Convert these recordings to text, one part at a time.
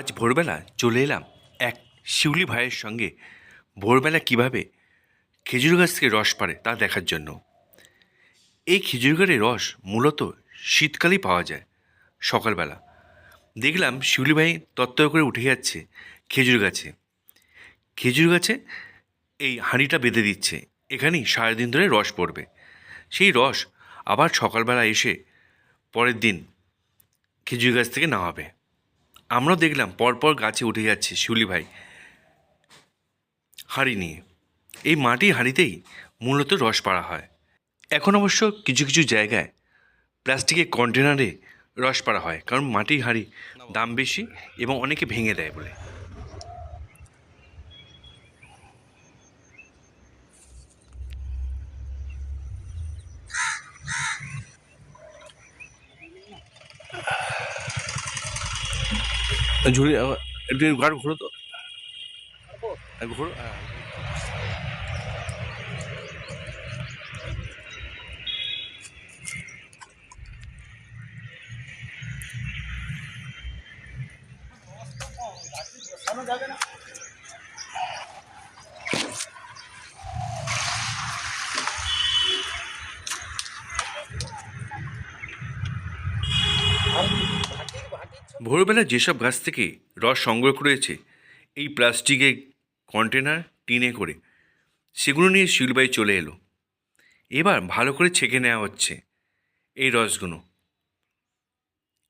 আজ ভোরবেলা চলে এলাম এক শিউলি ভাইয়ের সঙ্গে। ভোরবেলা কীভাবে খেজুর গাছ থেকে রস পারে তা দেখার জন্য। এই খেজুর গাছের রস মূলত শীতকালেই পাওয়া যায়, সকালবেলা। দেখলাম শিউলি ভাই তত্ত্ব করে উঠে যাচ্ছে খেজুর গাছে। খেজুর গাছে এই হাঁড়িটা বেঁধে দিচ্ছে, এখানেই সারাদিন ধরে রস পড়বে। সেই রস আবার সকালবেলা এসে পরের দিন খেজুর গাছ থেকে নামাবে। আমরাও দেখলাম, পরপর গাছে উঠে যাচ্ছে শিউলি ভাই। হাঁড়ি নিয়ে। এই মাটি হাঁড়িতেই মূলত রস পাড়া হয়। এখন অবশ্য কিছু কিছু জায়গায় প্লাস্টিকের কন্টেনারে রস পাড়া হয়, কারণ মাটির হাঁড়ি দাম বেশি এবং অনেকে ভেঙে দেয় বলে। ঝুড়ি একটু গাড় ঘোরো তো। ঘোরো হ্যাঁ। ভোরবেলা যেসব গাছ থেকে রস সংগ্রহ করেছে, এই প্লাস্টিকের কন্টেনার টিনে করে, সেগুলো নিয়ে শিলবাই চলে এলো। এবার ভালো করে ছেঁকে নেওয়া হচ্ছে এই রসগুলো।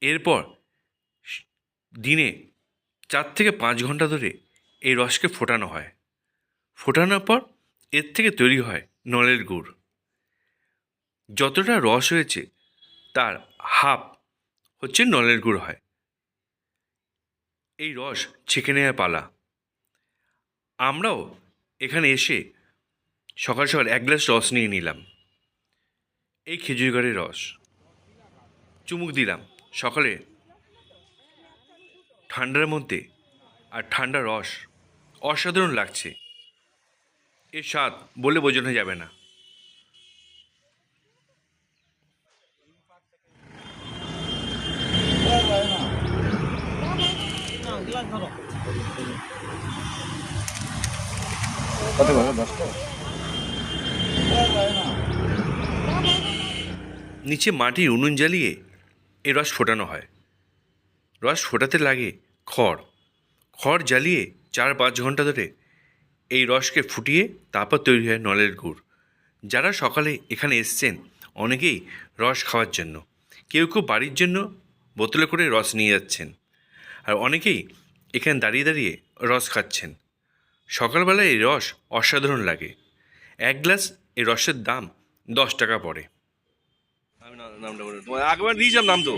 এরপর দিনে চার থেকে পাঁচ ঘণ্টা ধরে এই রসকে ফোটানো হয়। ফোটানোর পর এর থেকে তৈরি হয় নলের গুড়। যতটা রস হয়েছে, তার হাফ হচ্ছে নলের গুড় হয়। এই রস ছেঁকে নেওয়ার পালা। আমরাও এখানে এসে সকাল সকাল এক গ্লাস রস নিয়ে নিলাম। এই খেজুর গাড়ির রস। চুমুক দিলাম। সকালে ঠান্ডার মধ্যে আর ঠান্ডা রস অসাধারণ লাগছে। এর স্বাদ বলে বোঝানো যাবে না। নিচে মাটির উনুন জ্বালিয়ে এ রস ফোটানো হয়। রস ফোটাতে লাগে খড়। খড় জ্বালিয়ে চার পাঁচ ঘণ্টা ধরে এই রসকে ফুটিয়ে তারপর তৈরি হয় নলের গুড়। যারা সকালে এখানে এসছেন, অনেকেই রস খাওয়ার জন্য। কেউ কেউ বাড়ির জন্য বোতলে করে রস নিয়ে যাচ্ছেন। আর অনেকেই এখানে দাঁড়িয়ে দাঁড়িয়ে রস খাচ্ছেন। সকালবেলায় এই রস অসাধারণ লাগে। এক গ্লাস এই রসের দাম দশ টাকা পড়ে। নামটা বলে আগেবার দিয়েছিলাম নাম তো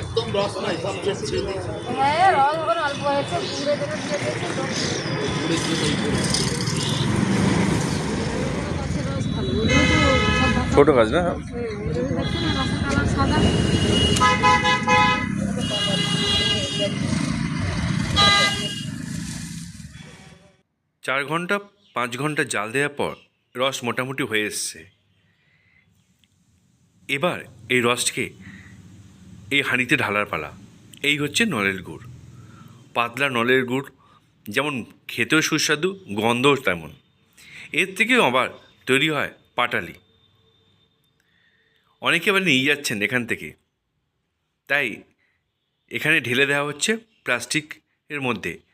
একদম রস নাই সব শেষ ছেড়ে দিয়েছে। হ্যাঁ রস ওখানে অল্প হয়েছে পুরে দিয়েছে ছোট গাছ না? সাদা। চার ঘণ্টা, পাঁচ ঘণ্টা জাল দেওয়ার পর রস মোটামুটি হয়ে এসছে। এবার এই রসকে এই হাঁড়িতে ঢালার পালা। এই হচ্ছে নলের গুড়। পাতলা নলের গুড়, যেমন খেতেও সুস্বাদু, গন্ধও তেমন। এর থেকেও আবার তৈরি হয় পাটালি। অনেকে আবার নিয়ে যাচ্ছেন এখান থেকে। তাই এখানে ঢেলে দেওয়া হচ্ছে প্লাস্টিকের মধ্যে।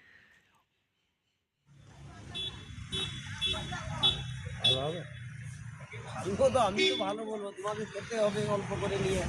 আমি তো ভালো বলব তোমাকে খেতে হবে অল্প করে নিয়ে।